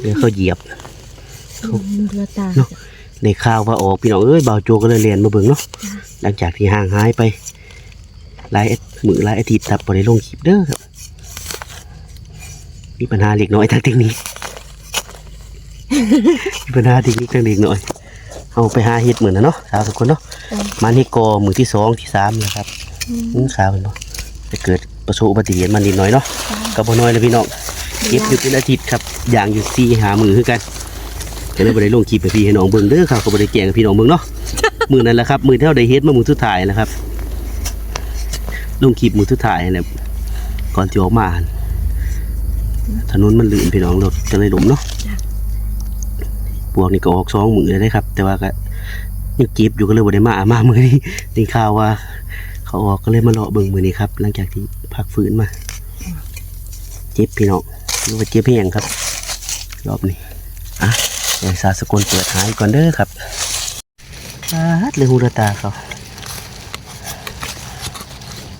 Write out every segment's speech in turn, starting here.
เดี๋ยวเขาเหยียบมีเรือตาเนาะในข่าวว่าออกพี่น้องเอ้ยบ่าวโจก็เลยเรียนมาเบิ่งเนาะหลังจากที่ห่างหายไปหลายอามือหลายอาทิตย์ครับบ่ได้ลงคลิปเด้อครับมีปัญหาเล็กน้อยทางเทคนิคมีปัญหาเทคนิคทางเล็กน้อยเอาไปหาเห็ดเหมือนนะเนาะสาวทุกคนเนาะมานี่กอมือที่สองที่สามนะครับอืมขาวเป็นบ่จะเกิดประสบอุบัติเหตุมานิดหน่อยเนาะก็บ่น้อยเลยพี่น้อง เก็บอยู่เป็นอาทิตย์ครับอย่างอยู่สี่หามือคือกันก็เลยบ่ได้ลงคลิปให้พี่ให้น้องเบิ่งเด้อครับก็บ่ได้แจ้งให้พี่น้องเบิ่งเนาะมื้อนั้นแหละครับมื้อที่เราได้เฮ็ดมามื้อสุดท้ายนะครับลงคลิปมื้อสุดท้ายนั่นแหละก่อนที่ออกมาหั่นถนนมันลื่นพี่น้องรถก็เลยหลมเนาะพวกนี้ก็ออกสองมื้อเลยนะครับ แต่ว่าก็ยังเก็บอยู่ก็เลยบ่ได้มามามื้อนี้ได้ข่าวว่า เขาออกก็เลยมาเลาะเบิ่งมื้อนี้ครับหลังจากที่พักฟื้นมาเจ็บพี่น้อง หรือว่าเจ็บแห้งครับ รอบนี้อะเดี๋ยวสาวสกุลเปิดหายก่อนเด้อครับอาดเลยหูเรือตาเขา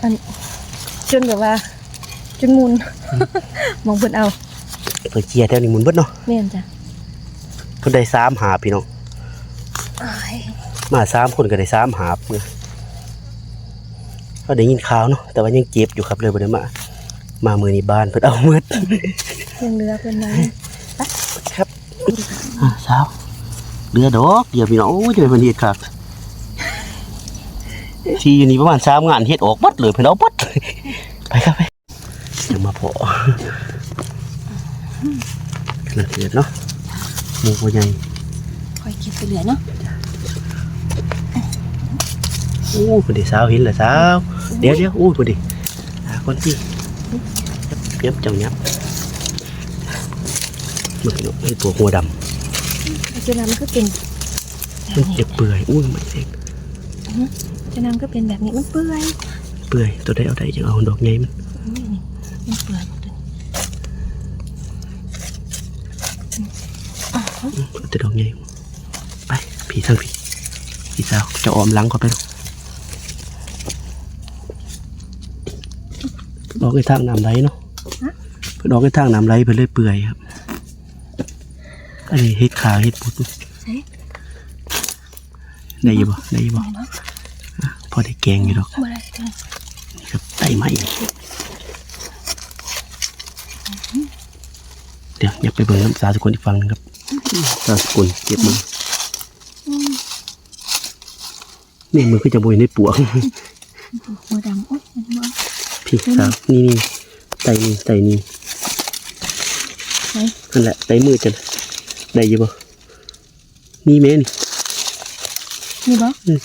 อันจนแบบว่าจนมุนมองเพิ่นเอาเปิดเกียร์แถวนี้หมุนเบิดเนาะแม่นจ้ะเพิ่นได้สามหาบพี่น้องอ้ายมาสามคนก็ได้สามหาบเนี่ยก็ได้ยินข่าวเนาะแต่ว่ายังเจ็บอยู่ครับเลยบ่ได้มา มามือนี้บ้านเพิ่นเอาเมืด ยังเรือเพิ่นมาครับอ่าสาวเรือดอกเดี๋ยวพี่น้องโอ้ยจะเป็นเพิ่นเฮ็ดครับที่อยู่นี่ประมาณสามงานเฮ็ดออกหมดเลยเพิ่นเอาหมดไปครับไปเดี๋ยวมาพอกระเทียดเนาะหมูตัวใหญ่คอยเก็บไปเหลือเนาะโอ้พอดีสาวเห็นเหรอสาวเดี๋ยวเดี๋ยวโอ้พอดีหาคนที่เย็บเจ้ายับ มันเป็นไอ้ตัวหัวดเจ้าน้ำก็เป็นำมันเจ็บเปื่อยอุ้ยมันเจ็บเจ้าน้ำก็เป็นแบบนี้มันเปื่อยเปื่อยตัวใดเอาได้จังเอาดอกใหญ่มันมันเปื่อยหมดเลยเอาแต่ดอกใหญ่ไปผีทางผีผีสาวจะออมหลังก็ไปลูกดอกไอ้ทางน้ำไหลเนาะดอกไอ้ทางน้ำไหลไปเลยเปื่อยครับ อันนี้เฮ็ดขาเฮ็ดปุดใช่ได้อยี่บ่ได้อยี่บ่เนาะพอได้แกงอยู่ดอกบ่ได้จ้ะนี่ครับไตไหมเดี๋ยวอย่าไปเบิ่งน้ำสาวสกุลอีกฝั่งหนึงครับสาวสกุลเก็บมือนี่มือคือจะบวยในปวกหัวดำโอ๊ยมันบ่พี่สาวนี่นี่ไตนี่ไตนี่ใช่นั่นแหละไตมือจะ ได้อยี่บ่นี่แม่นี่นี่บ่อืม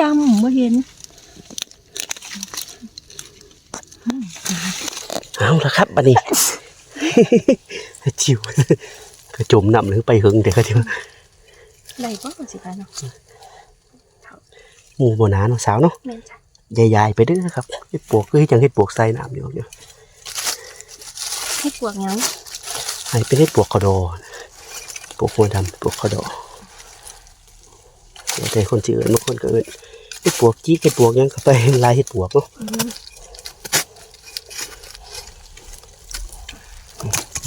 ดำบ่เห็นเอาละครับบัดนี้จิ๋วกระจมน้ำหรือไปหึงเดี๋ยวก็จิ๋วได้บ่สิคะเนาะหมูโบนาเนาะสาวเนาะแม่นจ้ะใหญ่ๆไปเด้อครับเฮ็ดปวกคือจังเฮ็ดปวกใส่น้ำอยู่อยู่ให้ปวกหยัง ให้เป็นเฮ็ดปวกกระโดนะปวกหัวดำปวกกระโดแล้วแต่คนสิเอิ้นบางคนก็เอิ้นเฮ็ดปวกจี้เฮ็ดปวกยังก็ไปลายเฮ็ดปวกเนาะอืม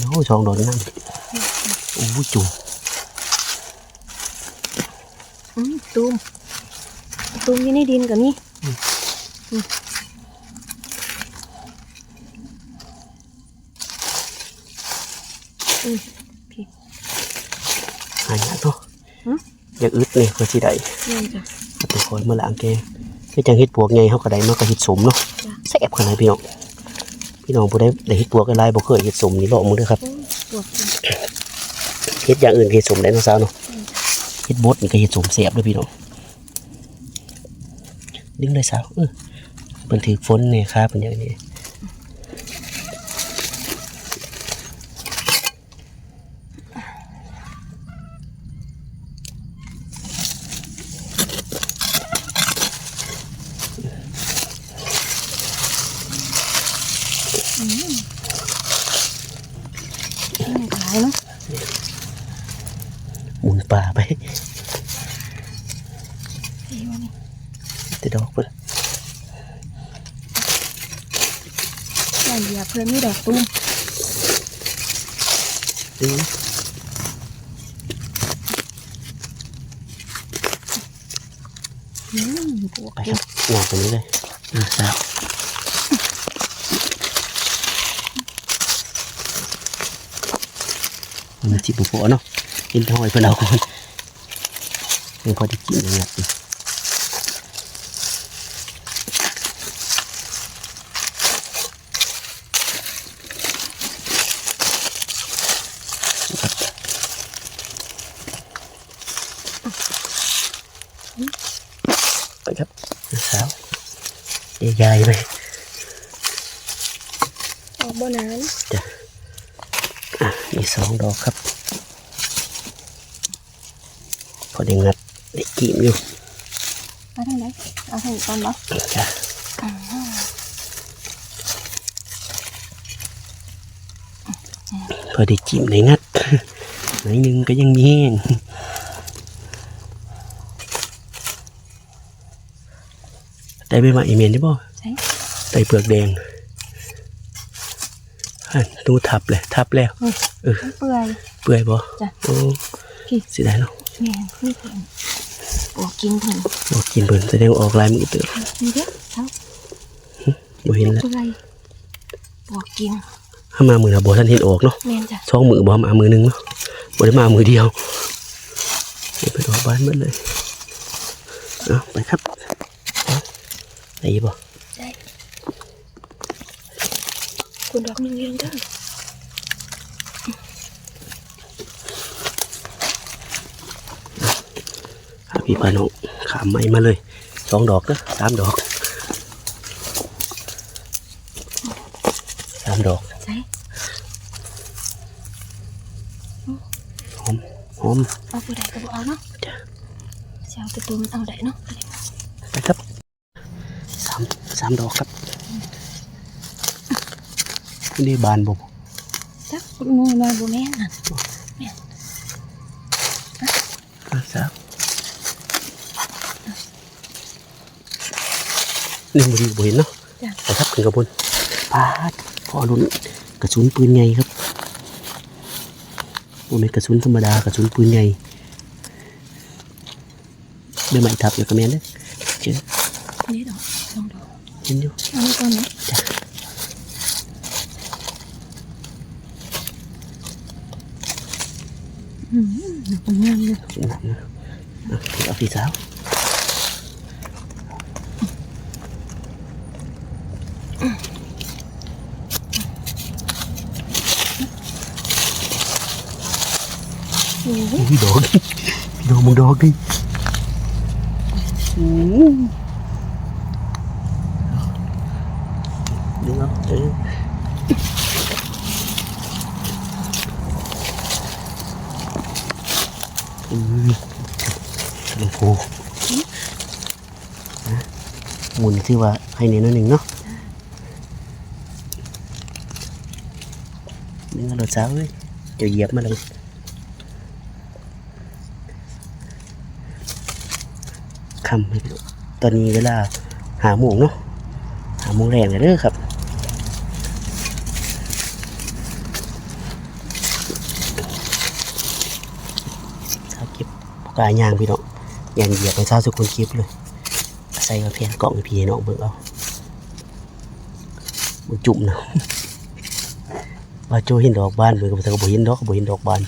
โอ้ยสองดอกนั่นโอ้จุ่มอืมตูมตูมยู่ในดินก็มีอืมอืม พี่หายากเนาะหึอยากอึดนี่เพื่อสิได้แม่นจ้ะเอาไปคอยมาล้างแกงคือจังเฮ็ดปวกใหญ่เฮาก็ได้มาก็เฮ็ดสมเนาะจ้ะแซ่บขนาดพี่น้องพี่น้องบ่ได้ได้เฮ็ดปวกหลายบ่เคยเฮ็ดสมนี่ลองมึงเด้อครับโอ้ยปวกจริงเฮ็ดอย่างอื่นก็เฮ็ดสมได้เนาะสาวเนาะเฮ็ดบดนี่ก็เฮ็ดสมแซ่บเด้อพี่น้องดึงเลยสาวเออเพิ่นถือฝนนี่ครับเพิ่นอย่างนี้นี่ก็หลายเนาะ หมุนป่าไปอีวนี่แต่ดอกเพิ่นใส่เหยียบเพื่อนมีดอกตูมดึงอืมบวกไปครับงอกตรงนี้เลยอะสาวมันจิบบุปผาเนาะ กินทอยเพื่อนเราก่อนยังพอได้กินอย่างเงี้ยไปครับสาวใหญ่ๆไปออกบ่นานอะมีสองดอกครับ พอได้งัดได้กีมอยู่เอาทางไหนเอาทางนี้ก่อนบ่จ้ะพอได้จิ้มได้งัดหน่อยหนึงก็ยังมีแห้งได้ใบไม้อีเมนได้บ่ใช่ได้เปลือกแดงอันตูทับเลยทับแล้วนี่เออมันเปื่อยเปื่อยบ่จ้ะโอ้พี่เสิได้เนาะ แม่นนี่เพิ่นบวกกินเพิ่นบอกกินเพิ่นแสดงว่าออกลายมือเติบนี่เด้อเช้าบ่เห็นแล้วเปื่อยบวกกินถ้ามามือนะบ่ทันเห็นออกเนาะแม่นจ้ะสองมือบ่มามือหนึงเนาะบ่ได้มามือเดียวเดี๋ยวไปออกบ้านหมดเลยเอาไปครับเอาได้บ่ใช่คุณดอกหนึงเองเด้อ หา พี่พาน้องขามไม้มาเลยสองดอกเด้อสามดอกสามดอกใช่หอมหอมเอาผู้ใดก็บ่เอาเนาะจ้ะสิเอาแต่ตัวมันเอาได้เนาะไปครับสามสามดอกครับนี่บานบ่จักงูมาบ่แม่นน่ะอะสาม นี่บ่ดีบ่เห็นเนาะจ้ะไปครับขึ้นกระบวนปาดพอลุ้นกระสุนปืนใหญ่ครับบ่แม่นกระสุนธรรมดากระสุนปืนใหญ่ได้ไหมทับอยู่กับแม่นเด้อเจอนี่ดอกสองดอกเห็นอยู่เอาไว้ก่อนเนาะจ้ะอืมดอกงามเลยหนักนะอะเอาพี่สาว โอ้ยดอกดิพี่ดอกมึงดอกดิอืมเดี๋ยวเดี๋ยวอืมลำโพงนะหมุนที่ว่าให้เน้นหนึ่งเนาะนึงรถสาวเลยเดี๋ยวเหยียบมาเลย คำให้ดูตอนนี้เวลาหาโมงเนาะหาโมงแรงเลยเด้อครับข้าวเก็บปากกายางพี่น้องยางเหยียบไปซาวสุกคนเก็บเลยใส่กระเพียนกล่องพี่น้องเบิ่งเอาบ่จุ่มเนาะว่าโจเห็นดอกบานเบิ่งก็บ่บ่เห็นดอกบ่เห็นดอกบาน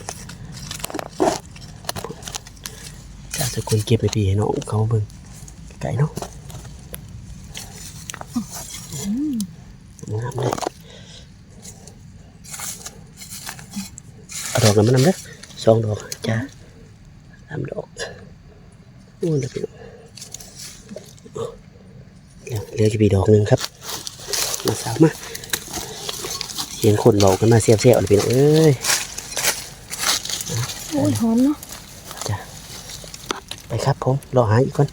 ซาสุกคนเก็บให้พี่น้องเขาเบิ่งไก่เนาะงามเลยเอาดอกนั้นมานำเด้อสองดอกจ้าสามดอกโอ้เดี๋ยวไปดูเหลือเหลือจะปีดอกหนึ่งครับ มาสาวมาเสียงคนเบากันมาเสียบเสียบเลยพี่น้องเอ้ยโอ้ยหอมเนาะ ครับผมรอหาอีกคน